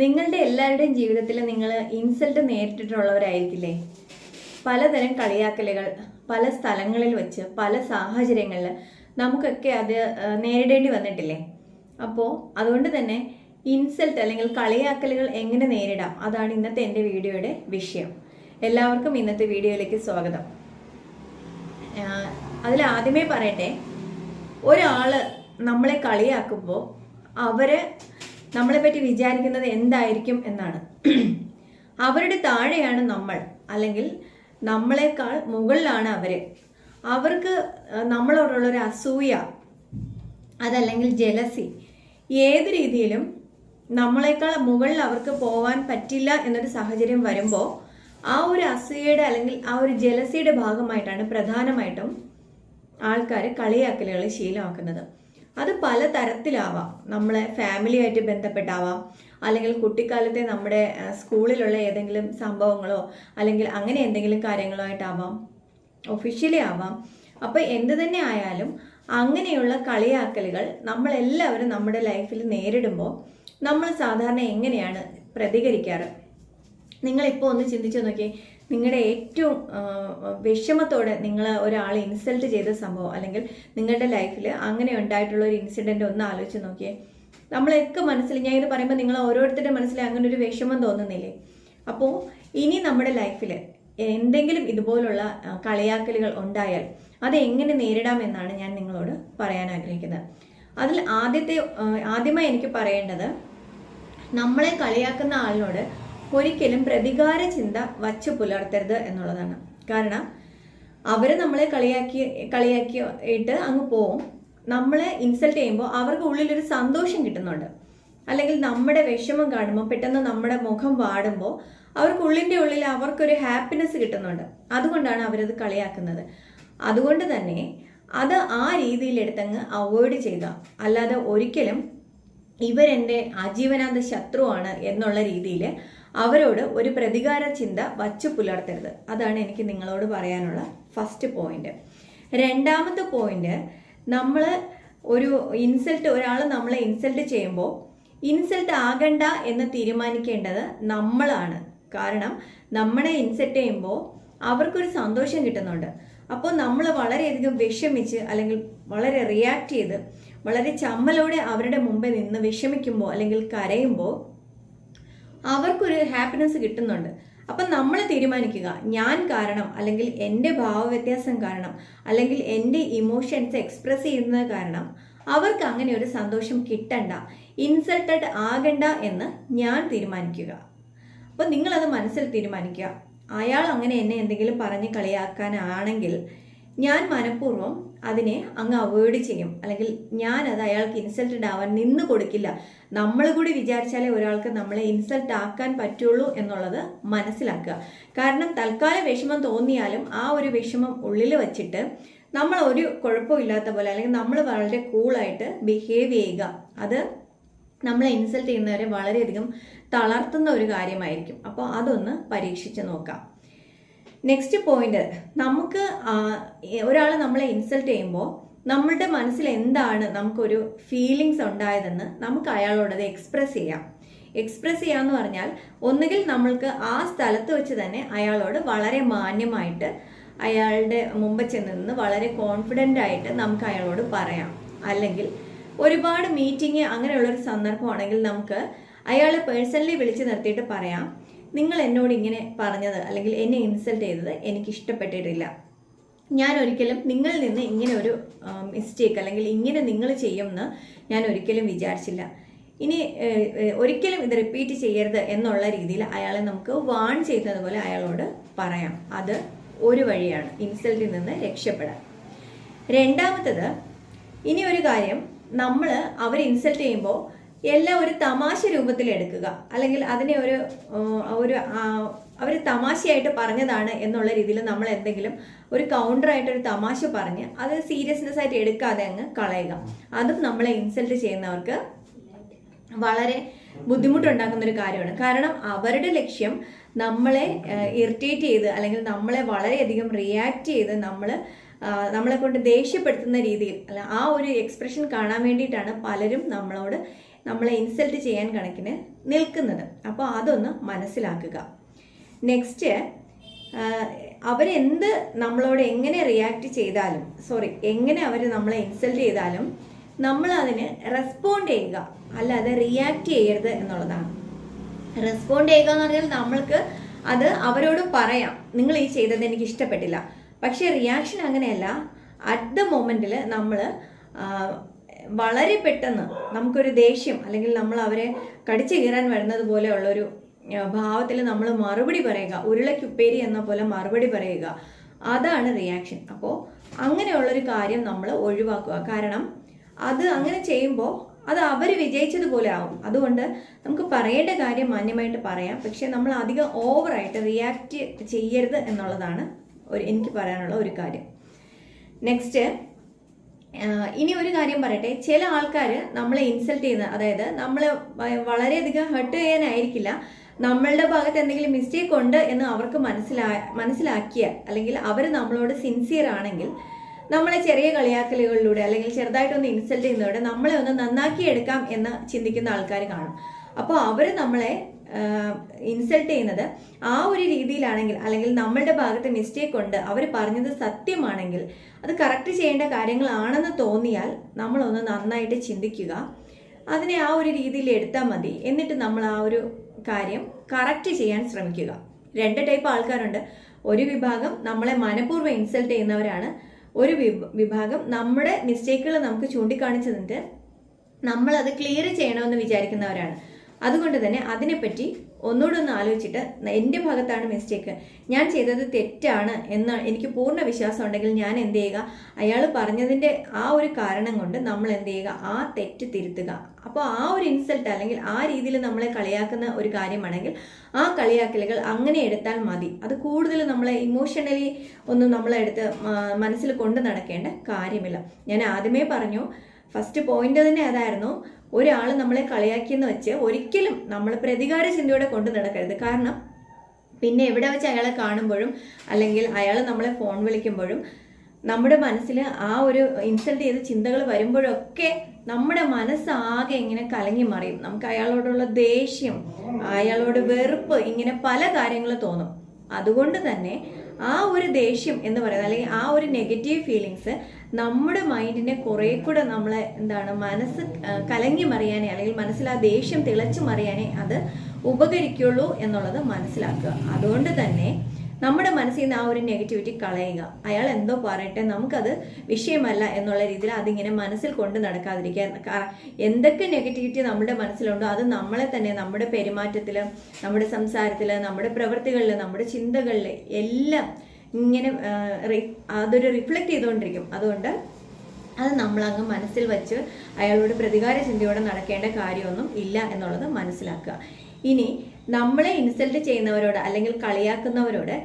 നിങ്ങളുടെ എല്ലാവരുടെയും ജീവിതത്തിൽ നിങ്ങൾ ഇൻസൾട്ട് നേരിട്ടിട്ടുള്ളവരായിരിക്കില്ലേ? പലതരം കളിയാക്കലുകൾ പല സ്ഥലങ്ങളിൽ വെച്ച് പല സാഹചര്യങ്ങളിൽ നമുക്കൊക്കെ അത് നേരിടേണ്ടി വന്നിട്ടില്ലേ? അപ്പോൾ അതുകൊണ്ട് തന്നെ ഇൻസൾട്ട് അല്ലെങ്കിൽ കളിയാക്കലുകൾ എങ്ങനെ നേരിടാം? അതാണ് ഇന്നത്തെ എന്റെ വീഡിയോയുടെ വിഷയം. എല്ലാവർക്കും ഇന്നത്തെ വീഡിയോയിലേക്ക് സ്വാഗതം. അതിൽ ആദ്യമേ പറയട്ടെ ഒരാൾ നമ്മളെ കളിയാക്കുമ്പോൾ അവർ നമ്മളെ പറ്റി വിചാരിക്കുന്നത് എന്തായിരിക്കും എന്നാണ്. അവരുടെ താഴെയാണ് നമ്മൾ അല്ലെങ്കിൽ നമ്മളെക്കാൾ മുകളിലാണ് അവർ. അവർക്ക് നമ്മളോടുള്ള ഒരു അസൂയ അതല്ലെങ്കിൽ ജലസി ഏത് രീതിയിലും നമ്മളെക്കാൾ മുകളിൽ അവർക്ക് പോകാൻ പറ്റില്ല എന്നൊരു സാഹചര്യം വരുമ്പോൾ ആ ഒരു അസൂയയുടെ അല്ലെങ്കിൽ ആ ഒരു ജലസിയുടെ ഭാഗമായിട്ടാണ് പ്രധാനമായിട്ടും ആൾക്കാർ കളിയാക്കലുകൾ ശീലമാക്കുന്നത്. അത് പല തരത്തിലാവാം. നമ്മളെ ഫാമിലിയായിട്ട് ബന്ധപ്പെട്ടാവാം. അല്ലെങ്കിൽ കുട്ടിക്കാലത്തെ നമ്മുടെ സ്കൂളിലുള്ള ഏതെങ്കിലും സംഭവങ്ങളോ അല്ലെങ്കിൽ അങ്ങനെ എന്തെങ്കിലും കാര്യങ്ങളോ ആയിട്ടാവാം ഒഫീഷ്യലി ആവാം. അപ്പോൾ എന്ത് തന്നെ ആയാലും അങ്ങനെയുള്ള കളിയാക്കലുകൾ നമ്മളെല്ലാവരും നമ്മുടെ ലൈഫിൽ നേരിടുമ്പോൾ നമ്മൾ സാധാരണ എങ്ങനെയാണ് പ്രതികരിക്കാറ്? നിങ്ങളിപ്പോൾ ഒന്ന് ചിന്തിച്ചു നോക്കിയേ നിങ്ങളുടെ ഏറ്റവും വിഷമത്തോടെ നിങ്ങൾ ഒരാളെ ഇൻസൾട്ട് ചെയ്ത സംഭവം അല്ലെങ്കിൽ നിങ്ങളുടെ ലൈഫിൽ അങ്ങനെ ഉണ്ടായിട്ടുള്ള ഒരു ഇൻസിഡന്റ് ഒന്ന് ആലോചിച്ച് നോക്കിയേ. നമ്മളൊക്കെ മനസ്സിൽ ഞാൻ ഇത് പറയുമ്പോൾ നിങ്ങൾ ഓരോരുത്തരുടെ മനസ്സിൽ അങ്ങനെ ഒരു വിഷമം തോന്നുന്നില്ലേ? അപ്പോൾ ഇനി നമ്മുടെ ലൈഫിൽ എന്തെങ്കിലും ഇതുപോലുള്ള കളിയാക്കലുകൾ ഉണ്ടായാൽ അത് എങ്ങനെ നേരിടാമെന്നാണ് ഞാൻ നിങ്ങളോട് പറയാൻ ആഗ്രഹിക്കുന്നത്. അതിൽ ആദ്യത്തെ ആദ്യമായി എനിക്ക് പറയേണ്ടത് നമ്മളെ കളിയാക്കുന്ന ആളിനോട് ഒരിക്കലും പ്രതികാര ചിന്ത വച്ചു പുലർത്തരുത് എന്നുള്ളതാണ്. കാരണം അവർ നമ്മളെ കളിയാക്കി കളിയാക്കിയിട്ട് അങ്ങ് പോവും. നമ്മളെ ഇൻസൾട്ട് ചെയ്യുമ്പോൾ അവർക്ക് ഉള്ളിലൊരു സന്തോഷം കിട്ടുന്നുണ്ട്. അല്ലെങ്കിൽ നമ്മുടെ വിഷമം കാണുമ്പോൾ പെട്ടെന്ന് നമ്മുടെ മുഖം വാടുമ്പോൾ അവർക്ക് ഉള്ളിന്റെ ഉള്ളിൽ അവർക്കൊരു ഹാപ്പിനെസ് കിട്ടുന്നുണ്ട്. അതുകൊണ്ടാണ് അവരത് കളിയാക്കുന്നത്. അതുകൊണ്ട് തന്നെ അത് ആ രീതിയിൽ എടുത്തങ്ങ് അവോയ്ഡ് ചെയ്യുക. അല്ലാതെ ഒരിക്കലും ഇവരെന്റെ ആജീവനാന്ത ശത്രുവാണ് എന്നുള്ള രീതിയിൽ അവരോട് ഒരു പ്രതികാര ചിന്ത വച്ചു പുലർത്തരുത്. അതാണ് എനിക്ക് നിങ്ങളോട് പറയാനുള്ള ഫസ്റ്റ് പോയിന്റ് രണ്ടാമത്തെ പോയിന്റ് നമ്മൾ ഒരു ഇൻസൾട്ട് ഒരാൾ നമ്മളെ ഇൻസൾട്ട് ചെയ്യുമ്പോൾ ഇൻസൾട്ട് ആകണ്ട എന്ന് തീരുമാനിക്കേണ്ടത് നമ്മളാണ്. കാരണം നമ്മളെ ഇൻസൾട്ട് ചെയ്യുമ്പോൾ അവർക്കൊരു സന്തോഷം കിട്ടുന്നുണ്ട്. അപ്പോൾ നമ്മൾ വളരെയധികം വിഷമിച്ച് അല്ലെങ്കിൽ വളരെ റിയാക്ട് ചെയ്ത് വളരെ ചമ്മലോടെ അവരുടെ മുമ്പിൽ നിന്ന് വിഷമിക്കുമ്പോൾ അല്ലെങ്കിൽ കരയുമ്പോൾ അവർക്കൊരു ഹാപ്പിനെസ് കിട്ടുന്നുണ്ട്. അപ്പം നമ്മൾ തീരുമാനിക്കുക ഞാൻ കാരണം അല്ലെങ്കിൽ എന്റെ ഭാവവ്യത്യാസം കാരണം അല്ലെങ്കിൽ എന്റെ ഇമോഷൻസ് എക്സ്പ്രസ് ചെയ്യുന്നത് കാരണം അവർക്ക് അങ്ങനെ ഒരു സന്തോഷം കിട്ടണ്ട ഇൻസൾട്ടഡ് ആകണ്ട എന്ന് ഞാൻ തീരുമാനിക്കുക. അപ്പോൾ നിങ്ങളത് മനസ്സിൽ തീരുമാനിക്കുക. അയാൾ അങ്ങനെ എന്നെ എന്തെങ്കിലും പറഞ്ഞ് കളിയാക്കാനാണെങ്കിൽ ഞാൻ മനഃപൂർവം അതിനെ അങ്ങ് അവോയ്ഡ് ചെയ്യും. അല്ലെങ്കിൽ ഞാൻ അത് അയാൾക്ക് ഇൻസൾട്ടഡ് ആവാൻ നിന്ന് കൊടുക്കില്ല. നമ്മൾ കൂടി വിചാരിച്ചാലേ ഒരാൾക്ക് നമ്മളെ ഇൻസൾട്ട് ആക്കാൻ പറ്റുള്ളൂ എന്നുള്ളത് മനസ്സിലാക്കുക. കാരണം തൽക്കാല വിഷമം തോന്നിയാലും ആ ഒരു വിഷമം ഉള്ളിൽ വച്ചിട്ട് നമ്മൾ ഒരു കുഴപ്പമില്ലാത്ത പോലെ അല്ലെങ്കിൽ നമ്മൾ വളരെ കൂളായിട്ട് ബിഹേവ് ചെയ്യുക. അത് നമ്മളെ ഇൻസൾട്ട് ചെയ്യുന്നവരെ വളരെയധികം തളർത്തുന്ന ഒരു കാര്യമായിരിക്കും. അപ്പോൾ അതൊന്ന് പരീക്ഷിച്ച് നോക്കാം. നെക്സ്റ്റ് പോയിന്റ് നമുക്ക് ഒരാൾ നമ്മളെ ഇൻസൾട്ട് ചെയ്യുമ്പോൾ നമ്മളുടെ മനസ്സിൽ എന്താണ് നമുക്കൊരു ഫീലിങ്സ് ഉണ്ടായതെന്ന് നമുക്ക് അയാളോടത് എക്സ്പ്രസ് ചെയ്യാം. എക്സ്പ്രസ് ചെയ്യാന്ന് പറഞ്ഞാൽ ഒന്നുകിൽ നമ്മൾക്ക് ആ സ്ഥലത്ത് വെച്ച് തന്നെ അയാളോട് വളരെ മാന്യമായിട്ട് അയാളുടെ മുമ്പ് ചെന്ന് നിന്ന് വളരെ കോൺഫിഡന്റ് ആയിട്ട് നമുക്ക് അയാളോട് പറയാം. അല്ലെങ്കിൽ ഒരുപാട് മീറ്റിംഗ് അങ്ങനെയുള്ളൊരു സന്ദർഭമാണെങ്കിൽ നമുക്ക് അയാളെ പേഴ്സണലി വിളിച്ച് നിർത്തിയിട്ട് പറയാം. നിങ്ങൾ എന്നോട് ഇങ്ങനെ പറഞ്ഞത് അല്ലെങ്കിൽ എന്നെ ഇൻസൾട്ട് ചെയ്തത് എനിക്ക് ഇഷ്ടപ്പെട്ടിട്ടില്ല ഞാൻ ഒരിക്കലും നിങ്ങളിൽ നിന്ന് ഇങ്ങനെ ഒരു മിസ്റ്റേക്ക് അല്ലെങ്കിൽ ഇങ്ങനെ നിങ്ങൾ ചെയ്യുമെന്ന് ഞാൻ ഒരിക്കലും വിചാരിച്ചില്ല. ഇനി ഒരിക്കലും ഇത് റിപ്പീറ്റ് ചെയ്യരുത് എന്നുള്ള രീതിയിൽ അയാളെ നമുക്ക് വാൺ ചെയ്യുന്നത് പോലെ അയാളോട് പറയാം. അത് ഒരു വഴിയാണ് ഇൻസൾട്ടിൽ നിന്ന് രക്ഷപ്പെടാൻ. രണ്ടാമത്തത് ഇനി ഒരു കാര്യം നമ്മൾ അവർ ഇൻസൾട്ട് ചെയ്യുമ്പോൾ എല്ലാം ഒരു തമാശ രൂപത്തിൽ എടുക്കുക. അല്ലെങ്കിൽ അതിനെ ഒരു ഒരു അവർ തമാശയായിട്ട് പറഞ്ഞതാണ് എന്നുള്ള രീതിയിൽ നമ്മൾ എന്തെങ്കിലും ഒരു കൗണ്ടറായിട്ട് ഒരു തമാശ പറഞ്ഞ് അത് സീരിയസ്നെസ് ആയിട്ട് എടുക്കാതെ അങ്ങ് കളയുക. അതും നമ്മളെ ഇൻസൾട്ട് ചെയ്യുന്നവർക്ക് വളരെ ബുദ്ധിമുട്ടുണ്ടാക്കുന്ന ഒരു കാര്യമാണ്. കാരണം അവരുടെ ലക്ഷ്യം നമ്മളെ ഇറിറ്റേറ്റ് ചെയ്ത് അല്ലെങ്കിൽ നമ്മളെ വളരെയധികം റിയാക്ട് ചെയ്ത് നമ്മൾ നമ്മളെ കൊണ്ട് ദേഷ്യപ്പെടുത്തുന്ന രീതിയിൽ അല്ല ആ ഒരു എക്സ്പ്രഷൻ കാണാൻ വേണ്ടിയിട്ടാണ് പലരും നമ്മളോട് നമ്മളെ ഇൻസൾട്ട് ചെയ്യാൻ കണക്കിന് നിൽക്കുന്നത്. അപ്പോൾ അതൊന്ന് മനസ്സിലാക്കുക. നെക്സ്റ്റ് അവരെന്ത് നമ്മളോട് എങ്ങനെ റിയാക്ട് ചെയ്താലും സോറി എങ്ങനെ അവർ നമ്മളെ ഇൻസൾട്ട് ചെയ്താലും നമ്മൾ അതിന് റെസ്പോണ്ട് ചെയ്യുക. അല്ലാതെ റിയാക്ട് ചെയ്യരുത് എന്നുള്ളതാണ്. റെസ്പോണ്ട് ചെയ്യുക എന്ന് പറഞ്ഞാൽ നമ്മൾക്ക് അത് അവരോട് പറയാം. നിങ്ങൾ ഈ ചെയ്തത് എനിക്ക് ഇഷ്ടപ്പെട്ടില്ല. പക്ഷേ റിയാക്ഷൻ അങ്ങനെയല്ല. അറ്റ് ദ മൊമെന്റിൽ നമ്മൾ വളരെ പെട്ടെന്ന് നമുക്കൊരു ദേഷ്യം അല്ലെങ്കിൽ നമ്മൾ അവരെ കടിച്ചു കീറാൻ വരുന്നത് പോലെയുള്ളൊരു ഭാവത്തിൽ നമ്മൾ മറുപടി പറയുക. ഉരുളക്കുപ്പേരി എന്ന പോലെ മറുപടി പറയുക. അതാണ് റിയാക്ഷൻ അപ്പോൾ അങ്ങനെയുള്ളൊരു കാര്യം നമ്മൾ ഒഴിവാക്കുക. കാരണം അത് അങ്ങനെ ചെയ്യുമ്പോൾ അത് അവർ വിജയിച്ചതുപോലെ ആവും. അതുകൊണ്ട് നമുക്ക് പറയേണ്ട കാര്യം മാന്യമായിട്ട് പറയാം. പക്ഷേ നമ്മൾ അധികം ഓവറായിട്ട് റിയാക്ട് ചെയ്യരുത് എന്നുള്ളതാണ് ഒരു എനിക്ക് പറയാനുള്ള ഒരു കാര്യം. നെക്സ്റ്റ് ഇനി ഒരു കാര്യം പറയട്ടെ. ചില ആൾക്കാർ നമ്മളെ ഇൻസൾട്ട് ചെയ്യുന്ന അതായത് നമ്മളെ വളരെയധികം ഹെർട്ട് ചെയ്യാനായിരിക്കില്ല. നമ്മളുടെ ഭാഗത്ത് എന്തെങ്കിലും മിസ്റ്റേക്ക് ഉണ്ട് എന്ന് അവർക്ക് മനസ്സിലാ മനസ്സിലാക്കിയ അല്ലെങ്കിൽ അവർ നമ്മളോട് സിൻസിയർ ആണെങ്കിൽ നമ്മളെ ചെറിയ കളിയാക്കലുകളിലൂടെ അല്ലെങ്കിൽ ചെറുതായിട്ടൊന്ന് ഇൻസൾട്ട് ചെയ്യുന്നതോടെ നമ്മളെ ഒന്ന് നന്നാക്കി എടുക്കാം എന്ന് ചിന്തിക്കുന്ന ആൾക്കാർ കാണും. അപ്പോൾ അവർ നമ്മളെ ഇൻസൾട്ട് ചെയ്യുന്നത് ആ ഒരു രീതിയിലാണെങ്കിൽ അല്ലെങ്കിൽ നമ്മളുടെ ഭാഗത്ത് മിസ്റ്റേക്ക് ഉണ്ട് അവർ പറഞ്ഞത് സത്യമാണെങ്കിൽ അത് കറക്റ്റ് ചെയ്യേണ്ട കാര്യങ്ങളാണെന്ന് തോന്നിയാൽ നമ്മളൊന്ന് നന്നായിട്ട് ചിന്തിക്കുക. അതിനെ ആ ഒരു രീതിയിൽ എടുത്താൽ മതി. എന്നിട്ട് നമ്മൾ ആ ഒരു കാര്യം കറക്റ്റ് ചെയ്യാൻ ശ്രമിക്കുക. രണ്ട് ടൈപ്പ് ആൾക്കാരുണ്ട്. ഒരു വിഭാഗം നമ്മളെ മനഃപൂർവം ഇൻസൾട്ട് ചെയ്യുന്നവരാണ്. ഒരു വിഭാഗം നമ്മുടെ മിസ്റ്റേക്കുകൾ നമുക്ക് ചൂണ്ടിക്കാണിച്ചു തന്നിട്ട് നമ്മളത് ക്ലിയർ ചെയ്യണമെന്ന് വിചാരിക്കുന്നവരാണ്. അതുകൊണ്ട് തന്നെ അതിനെപ്പറ്റി ഒന്നുകൂടെ ഒന്ന് ആലോചിച്ചിട്ട് എന്റെ ഭാഗത്താണ് മിസ്റ്റേക്ക് ഞാൻ ചെയ്തത് തെറ്റാണ് എന്ന് എനിക്ക് പൂർണ വിശ്വാസം ഉണ്ടെങ്കിൽ ഞാൻ എന്ത് ചെയ്യുക? അയാൾ പറഞ്ഞതിന്റെ ആ ഒരു കാരണം കൊണ്ട് നമ്മൾ എന്ത് ചെയ്യുക? ആ തെറ്റ് തിരുത്തുക. അപ്പോൾ ആ ഒരു ഇൻസൾട്ട് അല്ലെങ്കിൽ ആ രീതിയിൽ നമ്മളെ കളിയാക്കുന്ന ഒരു കാര്യമാണെങ്കിൽ ആ കളിയാക്കലുകൾ അങ്ങനെ എടുത്താൽ മതി. അത് കൂടുതൽ നമ്മളെ ഇമോഷണലി ഒന്നും നമ്മളെടുത്ത് മനസ്സിൽ കൊണ്ട് നടക്കേണ്ട കാര്യമില്ല. ഞാൻ ആദ്യമേ പറഞ്ഞു ഫസ്റ്റ് പോയിന്റ് തന്നെ അതായിരുന്നു ഒരാൾ നമ്മളെ കളിയാക്കിയെന്ന് വെച്ച് ഒരിക്കലും നമ്മൾ പ്രതികാര ചിന്തയോടെ കൊണ്ടു നടക്കരുത്. കാരണം പിന്നെ എവിടെ വെച്ച് അയാളെ കാണുമ്പോഴും അല്ലെങ്കിൽ അയാൾ നമ്മളെ ഫോൺ വിളിക്കുമ്പോഴും നമ്മുടെ മനസ്സിൽ ആ ഒരു ഇൻസൾട്ട് ചെയ്ത ചിന്തകൾ വരുമ്പോഴൊക്കെ നമ്മുടെ മനസ്സാകെ ഇങ്ങനെ കലങ്ങി മറിയും. നമുക്ക് അയാളോടുള്ള ദേഷ്യം അയാളോട് വെറുപ്പ് ഇങ്ങനെ പല കാര്യങ്ങൾ തോന്നും. അതുകൊണ്ട് തന്നെ ആ ഒരു ദേഷ്യം എന്ന് പറയുന്നത് അല്ലെങ്കിൽ ആ ഒരു നെഗറ്റീവ് ഫീലിങ്സ് നമ്മുടെ മൈൻഡിനെ കുറെ കൂടെ നമ്മളെ എന്താണ് മനസ്സ് കലങ്ങി മറിയാനേ അല്ലെങ്കിൽ മനസ്സിൽ ആ ദേഷ്യം തിളച്ചു മറിയാനേ അത് ഉപകരിക്കുള്ളൂ എന്നുള്ളത് മനസ്സിലാക്കുക. അതുകൊണ്ട് തന്നെ നമ്മുടെ മനസ്സിൽ നിന്ന് ആ ഒരു നെഗറ്റിവിറ്റി കളയുക. അയാൾ എന്തോ പറയട്ടെ നമുക്കത് വിഷയമല്ല എന്നുള്ള രീതിയിൽ അതിങ്ങനെ മനസ്സിൽ കൊണ്ട് നടക്കാതിരിക്കുക എന്തൊക്കെ നെഗറ്റിവിറ്റി നമ്മുടെ മനസ്സിലുണ്ടോ അത് നമ്മളെ തന്നെ നമ്മുടെ പെരുമാറ്റത്തിൽ നമ്മുടെ സംസാരത്തിൽ നമ്മുടെ പ്രവൃത്തികളിൽ നമ്മുടെ ചിന്തകളിൽ എല്ലാം ഇങ്ങനെ അതൊരു റിഫ്ലക്റ്റ് ചെയ്തുകൊണ്ടിരിക്കും. അതുകൊണ്ട് അത് നമ്മളങ്ങ് മനസ്സിൽ വെച്ച് അയാളോട് പ്രതികാര ചിന്തയോടെ നടക്കേണ്ട കാര്യമൊന്നും ഇല്ല എന്നുള്ളത് മനസ്സിലാക്കുക. ഇനി നമ്മളെ ഇൻസൾട്ട് ചെയ്യുന്നവരോട് അല്ലെങ്കിൽ കളിയാക്കുന്നവരോട്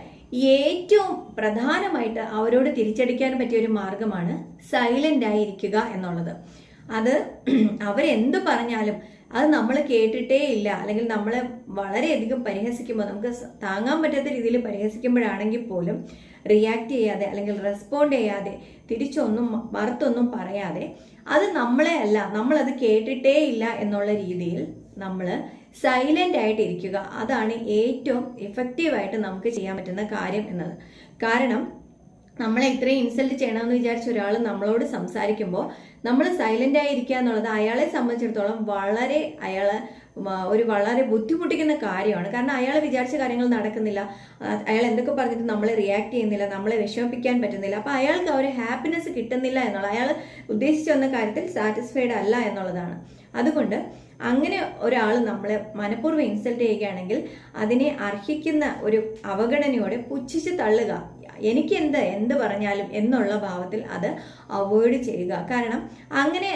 ഏറ്റവും പ്രധാനമായിട്ട് അവരോട് തിരിച്ചടിക്കാൻ പറ്റിയ ഒരു മാർഗമാണ് സൈലന്റ് ആയിരിക്കുക എന്നുള്ളത്. അത് അവരെന്ത് പറഞ്ഞാലും അത് നമ്മൾ കേട്ടിട്ടേ ഇല്ല. അല്ലെങ്കിൽ നമ്മളെ വളരെയധികം പരിഹസിക്കുമ്പോൾ നമുക്ക് താങ്ങാൻ പറ്റാത്ത രീതിയിൽ പരിഹസിക്കുമ്പോഴാണെങ്കിൽ പോലും റിയാക്ട് ചെയ്യാതെ അല്ലെങ്കിൽ റെസ്പോണ്ട് ചെയ്യാതെ തിരിച്ചൊന്നും മറുത്തൊന്നും പറയാതെ അത് നമ്മളെ അല്ല നമ്മളത് കേട്ടിട്ടേ ഇല്ല എന്നുള്ള രീതിയിൽ നമ്മൾ സൈലന്റ് ആയിട്ട് ഇരിക്കുക അതാണ് ഏറ്റവും എഫക്റ്റീവായിട്ട് നമുക്ക് ചെയ്യാൻ പറ്റുന്ന കാര്യം എന്നത്. കാരണം നമ്മളെ ഇത്രയും ഇൻസൾട്ട് ചെയ്യണമെന്ന് വിചാരിച്ച ഒരാൾ നമ്മളോട് സംസാരിക്കുമ്പോൾ നമ്മൾ സൈലന്റ് ആയിരിക്കുക എന്നുള്ളത് അയാളെ സംബന്ധിച്ചിടത്തോളം വളരെ അയാൾ ഒരു വളരെ ബുദ്ധിമുട്ടിക്കുന്ന കാര്യമാണ്. കാരണം അയാൾ വിചാരിച്ച കാര്യങ്ങൾ നടക്കുന്നില്ല. അയാൾ എന്തൊക്കെ പറഞ്ഞിട്ട് നമ്മളെ റിയാക്ട് ചെയ്യുന്നില്ല നമ്മളെ വിഷമിപ്പിക്കാൻ പറ്റുന്നില്ല. അപ്പോൾ അയാൾക്ക് ഒരു ഹാപ്പിനെസ് കിട്ടുന്നില്ല എന്നുള്ളത് അയാൾ ഉദ്ദേശിച്ചു വന്ന കാര്യത്തിൽ സാറ്റിസ്ഫൈഡ് അല്ല എന്നുള്ളതാണ്. അതുകൊണ്ട് അങ്ങനെ ഒരാൾ നമ്മളെ മനഃപൂർവം ഇൻസൾട്ട് ചെയ്യുകയാണെങ്കിൽ അതിനെ അർഹിക്കുന്ന ഒരു അവഗണനയോടെ പുച്ഛിച്ച് തള്ളുക. എനിക്ക് എന്ത് എന്ത് പറഞ്ഞാലും എന്നുള്ള ഭാവത്തിൽ അത് അവോയ്ഡ് ചെയ്യുക. കാരണം അങ്ങനെ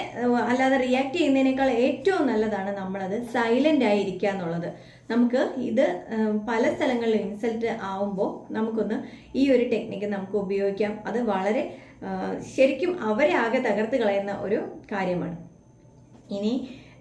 അല്ലാതെ റിയാക്ട് ചെയ്യുന്നതിനേക്കാൾ ഏറ്റവും നല്ലതാണ് നമ്മളത് സൈലന്റ് ആയിരിക്കുക എന്നുള്ളത്. നമുക്ക് ഇത് പല സ്ഥലങ്ങളിലും ഇൻസൾട്ട് ആവുമ്പോൾ നമുക്കൊന്ന് ഈ ഒരു ടെക്നിക്ക് നമുക്ക് ഉപയോഗിക്കാം. അത് വളരെ ശരിക്കും അവരെ ആകെ തകർത്ത് കളയുന്ന ഒരു കാര്യമാണ്. ഇനി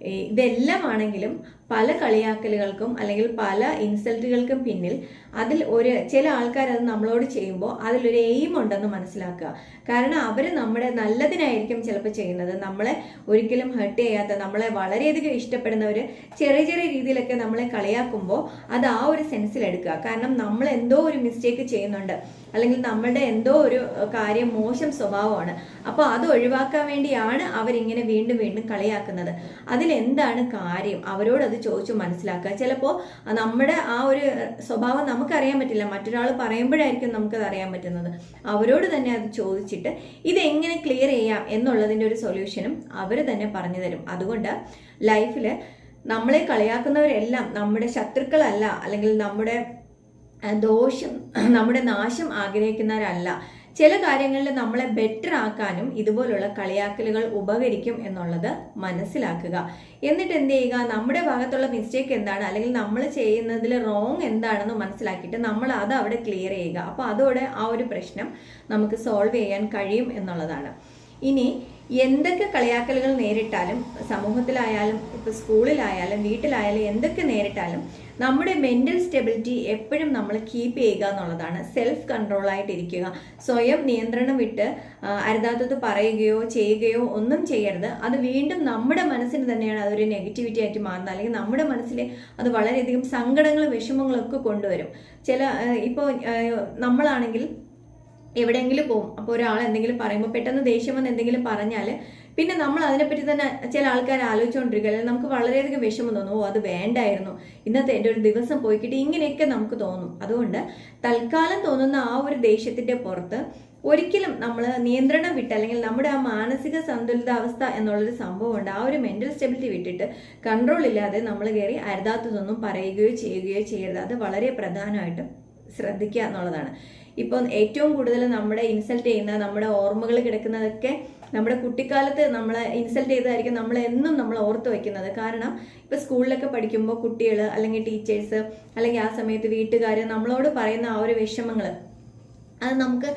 ഏ, ഇതെല്ലാം ആണെങ്കിലും പല കളിയാക്കലുകൾക്കും അല്ലെങ്കിൽ പല ഇൻസൾട്ടുകൾക്കും പിന്നിൽ അതിൽ ഒരു ചില ആൾക്കാർ അത് നമ്മളോട് ചെയ്യുമ്പോൾ അതിലൊരു എയിം ഉണ്ടെന്ന് മനസ്സിലാക്കുക. കാരണം അവർ നമ്മുടെ നല്ലതിനായിരിക്കും ചിലപ്പോൾ ചെയ്യുന്നത്. നമ്മളെ ഒരിക്കലും ഹർട്ട് ചെയ്യാത്ത നമ്മളെ വളരെയധികം ഇഷ്ടപ്പെടുന്നവർ ചെറിയ ചെറിയ രീതിയിലൊക്കെ നമ്മളെ കളിയാക്കുമ്പോൾ അത് ആ ഒരു സെൻസിൽ എടുക്കുക. കാരണം നമ്മൾ എന്തോ ഒരു മിസ്റ്റേക്ക് ചെയ്യുന്നുണ്ട്. അല്ലെങ്കിൽ നമ്മളുടെ എന്തോ ഒരു കാര്യം മോശം സ്വഭാവമാണ്. അപ്പോൾ അത് ഒഴിവാക്കാൻ വേണ്ടിയാണ് അവരിങ്ങനെ വീണ്ടും വീണ്ടും കളിയാക്കുന്നത്. അതിലെന്താണ് കാര്യം? അവരോട് അത് ചോദിച്ചു മനസ്സിലാക്കുക. ചിലപ്പോൾ നമ്മുടെ ആ ഒരു സ്വഭാവം നമുക്കറിയാൻ പറ്റില്ല. മറ്റൊരാൾ പറയുമ്പോഴായിരിക്കും നമുക്കത് അറിയാൻ പറ്റുന്നത്. അവരോട് തന്നെ അത് ചോദിച്ചിട്ട് ഇതെങ്ങനെ ക്ലിയർ ചെയ്യാം എന്നുള്ളതിന്റെ ഒരു സൊല്യൂഷനും അവർ തന്നെ പറഞ്ഞു തരും. അതുകൊണ്ട് ലൈഫിൽ നമ്മളെ കളിയാക്കുന്നവരെല്ലാം നമ്മുടെ ശത്രുക്കളല്ല അല്ലെങ്കിൽ നമ്മുടെ ദോഷം നമ്മുടെ നാശം ആഗ്രഹിക്കുന്നവരല്ല ചില കാര്യങ്ങളിൽ നമ്മളെ ബെറ്റർ ആക്കാനും ഇതുപോലുള്ള കളിയാക്കലുകൾ ഉപകരിക്കും എന്നുള്ളത് മനസ്സിലാക്കുക. എന്നിട്ട് എന്ത് ചെയ്യുക? നമ്മുടെ ഭാഗത്തുള്ള മിസ്റ്റേക്ക് എന്താണ്? അല്ലെങ്കിൽ നമ്മൾ ചെയ്യുന്നതിൽ റോങ് എന്താണെന്ന് മനസ്സിലാക്കിയിട്ട് നമ്മൾ അത് അവിടെ ക്ലിയർ ചെയ്യുക. അപ്പോൾ അതോടെ ആ ഒരു പ്രശ്നം നമുക്ക് സോൾവ് ചെയ്യാൻ കഴിയും എന്നുള്ളതാണ്. ഇനി എന്തൊക്കെ കളിയാക്കലുകൾ നേരിട്ടാലും സമൂഹത്തിലായാലും ഇപ്പോൾ സ്കൂളിലായാലും വീട്ടിലായാലും എന്തൊക്കെ നേരിട്ടാലും നമ്മുടെ മെന്റൽ സ്റ്റെബിലിറ്റി എപ്പോഴും നമ്മൾ കീപ്പ് ചെയ്യുക എന്നുള്ളതാണ്. സെൽഫ് കൺട്രോൾ ആയിട്ടിരിക്കുക സ്വയം നിയന്ത്രണം വിട്ട് അരുതാത്തത് പറയുകയോ ചെയ്യുകയോ ഒന്നും ചെയ്യരുത്. അത് വീണ്ടും നമ്മുടെ മനസ്സിന് തന്നെയാണ് അതൊരു നെഗറ്റിവിറ്റി ആയിട്ട് മാറുന്നത്. അല്ലെങ്കിൽ നമ്മുടെ മനസ്സിൽ അത് വളരെയധികം സങ്കടങ്ങളും വിഷമങ്ങളും ഒക്കെ കൊണ്ടുവരും. ചില ഇപ്പോൾ നമ്മളാണെങ്കിൽ എവിടെയെങ്കിലും പോകും. അപ്പോൾ ഒരാൾ എന്തെങ്കിലും പറയുമ്പോൾ പെട്ടെന്ന് ദേഷ്യം വന്ന് എന്തെങ്കിലും പറഞ്ഞാൽ പിന്നെ നമ്മൾ അതിനെപ്പറ്റി തന്നെ ചില ആൾക്കാർ ആലോചിച്ചുകൊണ്ടിരിക്കുക അല്ലെങ്കിൽ നമുക്ക് വളരെയധികം വിഷമം തോന്നും. ഓ അത് വേണ്ടായിരുന്നു. ഇന്നത്തെ എന്റെ ഒരു ദിവസം പോയിക്കിട്ട്. ഇങ്ങനെയൊക്കെ നമുക്ക് തോന്നും. അതുകൊണ്ട് തൽക്കാലം തോന്നുന്ന ആ ഒരു ദേഷ്യത്തിന്റെ പുറത്ത് ഒരിക്കലും നമ്മൾ നിയന്ത്രണം വിട്ട് അല്ലെങ്കിൽ നമ്മുടെ ആ മാനസിക സന്തുലിതാവസ്ഥ എന്നുള്ളൊരു സംഭവമുണ്ട് ആ ഒരു മെന്റൽ സ്റ്റെബിലിറ്റി വിട്ടിട്ട് കൺട്രോൾ ഇല്ലാതെ നമ്മൾ കയറി അരുതാത്തതൊന്നും പറയുകയോ ചെയ്യുകയോ ചെയ്യരുത്. അത് വളരെ പ്രധാനമായിട്ടും ശ്രദ്ധിക്കുക എന്നുള്ളതാണ്. ഇപ്പം ഏറ്റവും കൂടുതൽ നമ്മുടെ ഇൻസൾട്ട് ചെയ്യുന്ന നമ്മുടെ ഓർമ്മകൾ കിടക്കുന്നതൊക്കെ നമ്മുടെ കുട്ടിക്കാലത്ത് നമ്മളെ ഇൻസൾട്ട് ചെയ്തതായിരിക്കും നമ്മളെന്നും നമ്മൾ ഓർത്ത് വയ്ക്കുന്നത് കാരണം ഇപ്പം സ്കൂളിലൊക്കെ പഠിക്കുമ്പോൾ കുട്ടികൾ അല്ലെങ്കിൽ ടീച്ചേഴ്സ് അല്ലെങ്കിൽ ആ സമയത്ത് വീട്ടുകാർ നമ്മളോട് പറയുന്ന ആ ഒരു വിഷമങ്ങൾ അത് നമുക്ക്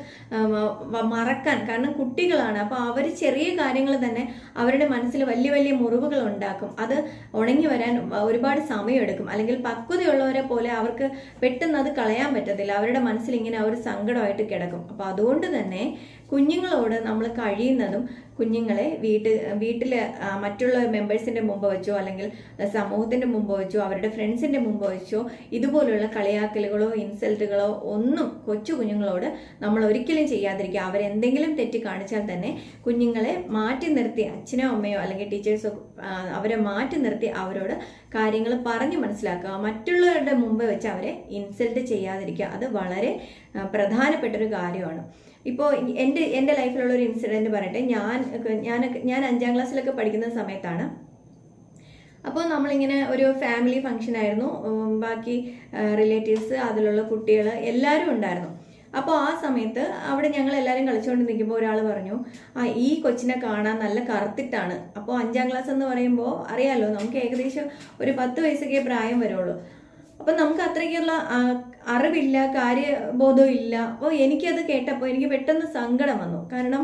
മറക്കാൻ കാരണം കുട്ടികളാണ്. അപ്പോൾ അവർ ചെറിയ കാര്യങ്ങൾ തന്നെ അവരുടെ മനസ്സിൽ വലിയ വലിയ മുറിവുകൾ ഉണ്ടാക്കും. അത് ഉണങ്ങി വരാൻ ഒരുപാട് സമയമെടുക്കും. അല്ലെങ്കിൽ പക്വതയുള്ളവരെ പോലെ അവർക്ക് പെട്ടെന്ന് അത് കളയാൻ പറ്റത്തില്ല. അവരുടെ മനസ്സിൽ ഇങ്ങനെ ഒരു സങ്കടമായിട്ട് കിടക്കും. അപ്പോൾ അതുകൊണ്ട് തന്നെ കുഞ്ഞുങ്ങളോട് നമ്മൾ കഴിയുന്നതും കുഞ്ഞുങ്ങളെ വീട്ട് വീട്ടിൽ മറ്റുള്ള മെമ്പേഴ്സിന്റെ മുമ്പ് വെച്ചോ അല്ലെങ്കിൽ സമൂഹത്തിന്റെ മുമ്പ് വെച്ചോ അവരുടെ ഫ്രണ്ട്സിന്റെ മുമ്പ് വെച്ചോ ഇതുപോലുള്ള കളിയാക്കലുകളോ ഇൻസൾട്ടുകളോ ഒന്നും കൊച്ചു കുഞ്ഞുങ്ങളോട് നമ്മൾ ഒരിക്കലും ചെയ്യാതിരിക്കുക. അവരെന്തെങ്കിലും തെറ്റ് കാണിച്ചാൽ തന്നെ കുഞ്ഞുങ്ങളെ മാറ്റി നിർത്തി അച്ഛനോ അമ്മയോ അല്ലെങ്കിൽ ടീച്ചേഴ്സോ അവരെ മാറ്റി നിർത്തി അവരോട് കാര്യങ്ങൾ പറഞ്ഞ് മനസ്സിലാക്കുക. മറ്റുള്ളവരുടെ മുമ്പ് വെച്ച് അവരെ ഇൻസൾട്ട് ചെയ്യാതിരിക്കുക. അത് വളരെ പ്രധാനപ്പെട്ടൊരു കാര്യമാണ്. ഇപ്പോൾ എന്റെ എന്റെ ലൈഫിലുള്ള ഒരു ഇൻസിഡന്റ് പറയട്ടെ. ഞാൻ ഞാൻ ഞാൻ അഞ്ചാം ക്ലാസ്സിലൊക്കെ പഠിക്കുന്ന സമയത്താണ്. അപ്പോൾ നമ്മളിങ്ങനെ ഒരു ഫാമിലി ഫംഗ്ഷൻ ആയിരുന്നു. ബാക്കി റിലേറ്റീവ്സ് അതിലുള്ള കുട്ടികൾ എല്ലാവരും ഉണ്ടായിരുന്നു. അപ്പോൾ ആ സമയത്ത് അവിടെ ഞങ്ങൾ എല്ലാവരും കളിച്ചുകൊണ്ട് നിൽക്കുമ്പോൾ ഒരാൾ പറഞ്ഞു ആ ഈ കൊച്ചിനെ കാണാൻ നല്ല കറുത്തിട്ടാണ്. അപ്പോൾ അഞ്ചാം ക്ലാസ് എന്ന് പറയുമ്പോൾ അറിയാമല്ലോ നമുക്ക് ഏകദേശം ഒരു പത്ത് വയസ്സൊക്കെ പ്രായം വരുള്ളൂ. അപ്പം നമുക്ക് അത്രയ്ക്കുള്ള അറിവില്ല കാര്യബോധമില്ല അപ്പോൾ എനിക്കത് കേട്ടപ്പോൾ എനിക്ക് പെട്ടെന്ന് സങ്കടം വന്നു. കാരണം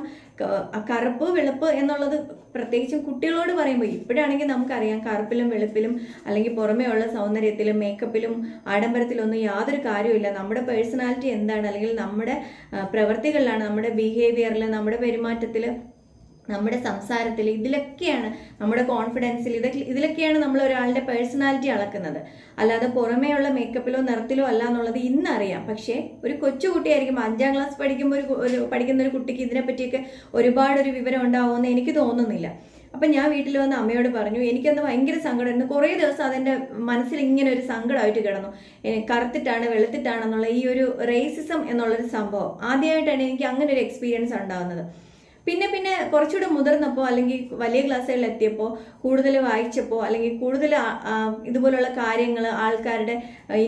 കറുപ്പ് വെളുപ്പ് എന്നുള്ളത് പ്രത്യേകിച്ചും കുട്ടികളോട് പറയുമ്പോൾ ഇപ്പോഴാണെങ്കിൽ നമുക്കറിയാം കറുപ്പിലും വെളുപ്പിലും അല്ലെങ്കിൽ പുറമേയുള്ള സൗന്ദര്യത്തിലും മേക്കപ്പിലും ആഡംബരത്തിലൊന്നും യാതൊരു കാര്യമില്ല നമ്മുടെ പേഴ്സണാലിറ്റി എന്താണ്? അല്ലെങ്കിൽ നമ്മുടെ പ്രവൃത്തികളിലാണ് നമ്മുടെ ബിഹേവിയറിൽ നമ്മുടെ പെരുമാറ്റത്തിൽ നമ്മുടെ സംസാരത്തിൽ ഇതിലൊക്കെയാണ് നമ്മുടെ കോൺഫിഡൻസിൽ ഇതൊക്കെ ഇതിലൊക്കെയാണ് നമ്മൾ ഒരാളുടെ പേഴ്സണാലിറ്റി അളക്കുന്നത്. അല്ലാതെ പുറമേയുള്ള മേക്കപ്പിലോ നിറത്തിലോ അല്ല എന്നുള്ളത് ഇന്നറിയാം. പക്ഷേ ഒരു കൊച്ചു കുട്ടിയായിരിക്കും അഞ്ചാം ക്ലാസ് പഠിക്കുമ്പോൾ ഒരു പഠിക്കുന്ന ഒരു കുട്ടിക്ക് ഇതിനെപ്പറ്റിയൊക്കെ ഒരുപാട് ഒരു വിവരം ഉണ്ടാവുമെന്ന് എനിക്ക് തോന്നുന്നില്ല. അപ്പം ഞാൻ വീട്ടിൽ വന്ന് അമ്മയോട് പറഞ്ഞു എനിക്കന്ന് ഭയങ്കര സങ്കടമായിരുന്നു കുറേ ദിവസം അതെന്റെ മനസ്സിൽ ഇങ്ങനെ ഒരു സങ്കടമായിട്ട് കിടന്നു. കറുത്തിട്ടാണ് വെളുത്തിട്ടാണെന്നുള്ള ഈ ഒരു റേസിസം എന്നുള്ളൊരു സംഭവം ആദ്യമായിട്ടാണ് എനിക്ക് അങ്ങനെ ഒരു എക്സ്പീരിയൻസ് ഉണ്ടാകുന്നത് പിന്നെ പിന്നെ കുറച്ചുകൂടെ മുതിർന്നപ്പോൾ അല്ലെങ്കിൽ വലിയ ക്ലാസ്സുകളിൽ എത്തിയപ്പോൾ കൂടുതൽ വായിച്ചപ്പോൾ അല്ലെങ്കിൽ കൂടുതൽ ഇതുപോലുള്ള കാര്യങ്ങൾ ആൾക്കാരുടെ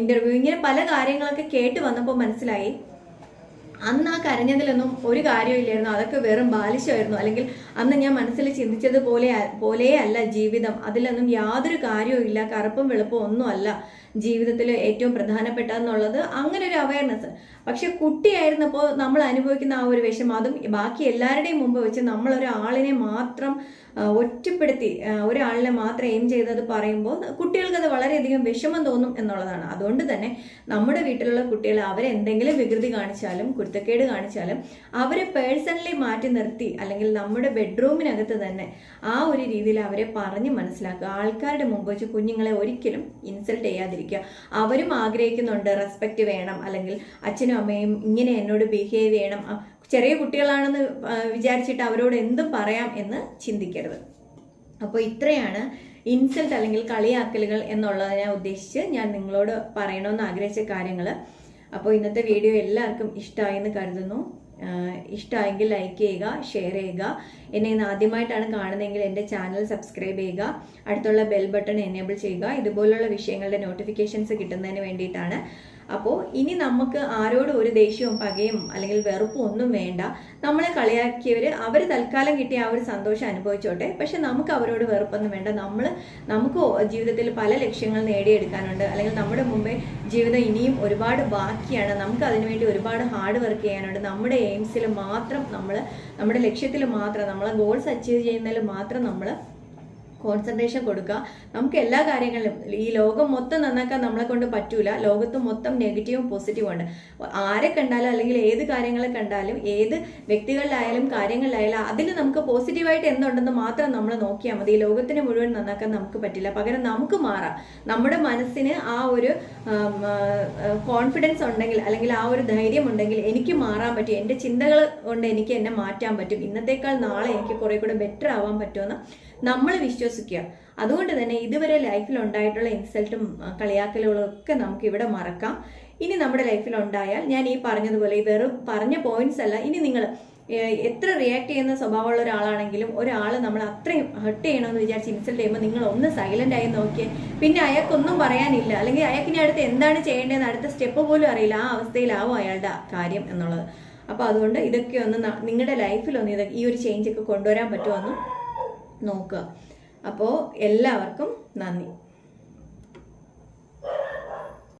ഇന്റർവ്യൂ ഇങ്ങനെ പല കാര്യങ്ങളൊക്കെ കേട്ട് വന്നപ്പോൾ മനസ്സിലായി. അന്ന് ആ കരഞ്ഞതിലൊന്നും ഒരു കാര്യമില്ലായിരുന്നു അതൊക്കെ വെറും ബാലിശമായിരുന്നു. അല്ലെങ്കിൽ അന്ന് ഞാൻ മനസ്സിൽ ചിന്തിച്ചത് പോലെ പോലെ അല്ല ജീവിതം. അതിലൊന്നും യാതൊരു കാര്യവും ഇല്ല. കറുപ്പും വെളുപ്പും ഒന്നും അല്ല ജീവിതത്തിൽ ഏറ്റവും പ്രധാനപ്പെട്ടതെന്നുള്ളത് അങ്ങനെ ഒരു അവയർനെസ് പക്ഷെ കുട്ടിയായിരുന്നപ്പോൾ നമ്മൾ അനുഭവിക്കുന്ന ആ ഒരു വിഷമം അതും ബാക്കി എല്ലാവരുടെയും മുമ്പ് വെച്ച് നമ്മൾ ഒരാളിനെ മാത്രം ഒറ്റപ്പെടുത്തി ഒരാളിനെ മാത്രം എയിം ചെയ്തത് പറയുമ്പോൾ കുട്ടികൾക്ക് അത് വളരെയധികം വിഷമം തോന്നും എന്നുള്ളതാണ്. അതുകൊണ്ട് തന്നെ നമ്മുടെ വീട്ടിലുള്ള കുട്ടികൾ അവരെന്തെങ്കിലും വികൃതി കാണിച്ചാലും കുരുത്തക്കേട് കാണിച്ചാലും അവരെ പേഴ്സണലി മാറ്റി നിർത്തി അല്ലെങ്കിൽ നമ്മുടെ ബെഡ്റൂമിനകത്ത് തന്നെ ആ ഒരു രീതിയിൽ അവരെ പറഞ്ഞ് മനസ്സിലാക്കുക. ആൾക്കാരുടെ മുമ്പ് വെച്ച് കുഞ്ഞുങ്ങളെ ഒരിക്കലും ഇൻസൾട്ട് ചെയ്യാതിരിക്കുക. അവരും ആഗ്രഹിക്കുന്നുണ്ട് റെസ്പെക്റ്റ് വേണം. അല്ലെങ്കിൽ അച്ഛനും അമ്മയും ഇങ്ങനെ എന്നോട് ബിഹേവ് ചെയ്യണം. ചെറിയ കുട്ടികളാണെന്ന് വിചാരിച്ചിട്ട് അവരോട് എന്തും പറയാം എന്ന് ചിന്തിക്കരുത്. അപ്പോൾ ഇത്രയാണ് ഇൻസൾട്ട് അല്ലെങ്കിൽ കളിയാക്കലുകൾ എന്നുള്ളതിനെ ഉദ്ദേശിച്ച് ഞാൻ നിങ്ങളോട് പറയണമെന്ന് ആഗ്രഹിച്ച കാര്യങ്ങൾ അപ്പോൾ ഇന്നത്തെ വീഡിയോ എല്ലാവർക്കും ഇഷ്ടമായി എന്ന് കരുതുന്നു. ഇഷ്ടമായെങ്കിൽ ലൈക്ക് ചെയ്യുക ഷെയർ ചെയ്യുക. എന്നെ ഇന്ന് ആദ്യമായിട്ടാണ് കാണുന്നതെങ്കിൽ എന്റെ ചാനൽ സബ്സ്ക്രൈബ് ചെയ്യുക. അടുത്തുള്ള ബെൽ ബട്ടൺ എനേബിൾ ചെയ്യുക. ഇതുപോലുള്ള വിഷയങ്ങളുടെ നോട്ടിഫിക്കേഷൻസ് കിട്ടുന്നതിന് വേണ്ടിയിട്ടാണ്. അപ്പോൾ ഇനി നമുക്ക് ആരോടും ഒരു ദേഷ്യവും പകയും അല്ലെങ്കിൽ വെറുപ്പും ഒന്നും വേണ്ട. നമ്മളെ കളിയാക്കിയവർ അവർ തൽക്കാലം കിട്ടിയ ആ ഒരു സന്തോഷം അനുഭവിച്ചോട്ടെ. പക്ഷെ നമുക്ക് അവരോട് വെറുപ്പൊന്നും വേണ്ട. നമ്മൾ നമുക്ക് ജീവിതത്തിൽ പല ലക്ഷ്യങ്ങൾ നേടിയെടുക്കാനുണ്ട്. അല്ലെങ്കിൽ നമ്മുടെ മുമ്പേ ജീവിതം ഇനിയും ഒരുപാട് ബാക്കിയാണ്. നമുക്ക് അതിനുവേണ്ടി ഒരുപാട് ഹാർഡ് വർക്ക് ചെയ്യാനുണ്ട്. നമ്മുടെ എയിംസിൽ മാത്രം നമ്മൾ നമ്മുടെ ലക്ഷ്യത്തിൽ മാത്രം നമ്മളെ ഗോൾസ് അച്ചീവ് ചെയ്യുന്നതിൽ മാത്രം നമ്മൾ കോൺസെൻട്രേഷൻ കൊടുക്കുക. നമുക്ക് എല്ലാ കാര്യങ്ങളിലും ഈ ലോകം മൊത്തം നന്നാക്കാൻ നമ്മളെ കൊണ്ട് പറ്റൂല. ലോകത്ത് മൊത്തം നെഗറ്റീവും പോസിറ്റീവും ഉണ്ട്. ആരെ കണ്ടാലും അല്ലെങ്കിൽ ഏത് കാര്യങ്ങളെ കണ്ടാലും ഏത് വ്യക്തികളിലായാലും കാര്യങ്ങളിലായാലും അതിൽ നമുക്ക് പോസിറ്റീവായിട്ട് എന്തുണ്ടെന്ന് മാത്രം നമ്മൾ നോക്കിയാൽ മതി. ഈ ലോകത്തിന് മുഴുവൻ നന്നാക്കാൻ നമുക്ക് പറ്റില്ല. പകരം നമുക്ക് മാറാം. നമ്മുടെ മനസ്സിന് ആ ഒരു കോൺഫിഡൻസ് ഉണ്ടെങ്കിൽ അല്ലെങ്കിൽ ആ ഒരു ധൈര്യം ഉണ്ടെങ്കിൽ എനിക്ക് മാറാൻ പറ്റും. എന്റെ ചിന്തകൾ കൊണ്ട് എനിക്ക് എന്നെ മാറ്റാൻ പറ്റും. ഇന്നത്തേക്കാൾ നാളെ എനിക്ക് കുറെ കൂടെ ബെറ്റർ ആവാൻ പറ്റുമെന്ന് നമ്മൾ വിശ്വസിക്കുക. അതുകൊണ്ട് തന്നെ ഇതുവരെ ലൈഫിൽ ഉണ്ടായിട്ടുള്ള ഇൻസൾട്ടും കളിയാക്കലുകളും ഒക്കെ നമുക്ക് ഇവിടെ മറക്കാം. ഇനി നമ്മുടെ ലൈഫിൽ ഉണ്ടായാൽ ഞാൻ ഈ പറഞ്ഞതുപോലെ ഈ വെറും പറഞ്ഞ പോയിന്റ്സ് അല്ല ഇനി നിങ്ങൾ എത്ര റിയാക്ട് ചെയ്യുന്ന സ്വഭാവമുള്ള ഒരാളാണെങ്കിലും ഒരാൾ നമ്മൾ അത്രയും ഹർട്ട് ചെയ്യണമെന്ന് വിചാരിച്ച് ഇൻസൾട്ട് ചെയ്യുമ്പോൾ നിങ്ങൾ ഒന്ന് സൈലന്റ് ആയി നോക്കിയേ. പിന്നെ അയാൾക്കൊന്നും പറയാനില്ല. അല്ലെങ്കിൽ അയാൾക്ക് ഇനി അടുത്ത് എന്താണ് ചെയ്യേണ്ടതെന്ന് അടുത്ത സ്റ്റെപ്പ് പോലും അറിയില്ല. ആ അവസ്ഥയിലാവും അയാളുടെ കാര്യം എന്നുള്ളത്. അപ്പോൾ അതുകൊണ്ട് ഇതൊക്കെ ഒന്ന് നിങ്ങളുടെ ലൈഫിൽ ഒന്ന് ഇത് ഈ ഒരു ചേഞ്ച് ഒക്കെ കൊണ്ടുവരാൻ പറ്റുമെന്ന് നോക്കുക. അപ്പോൾ എല്ലാവർക്കും നന്ദി.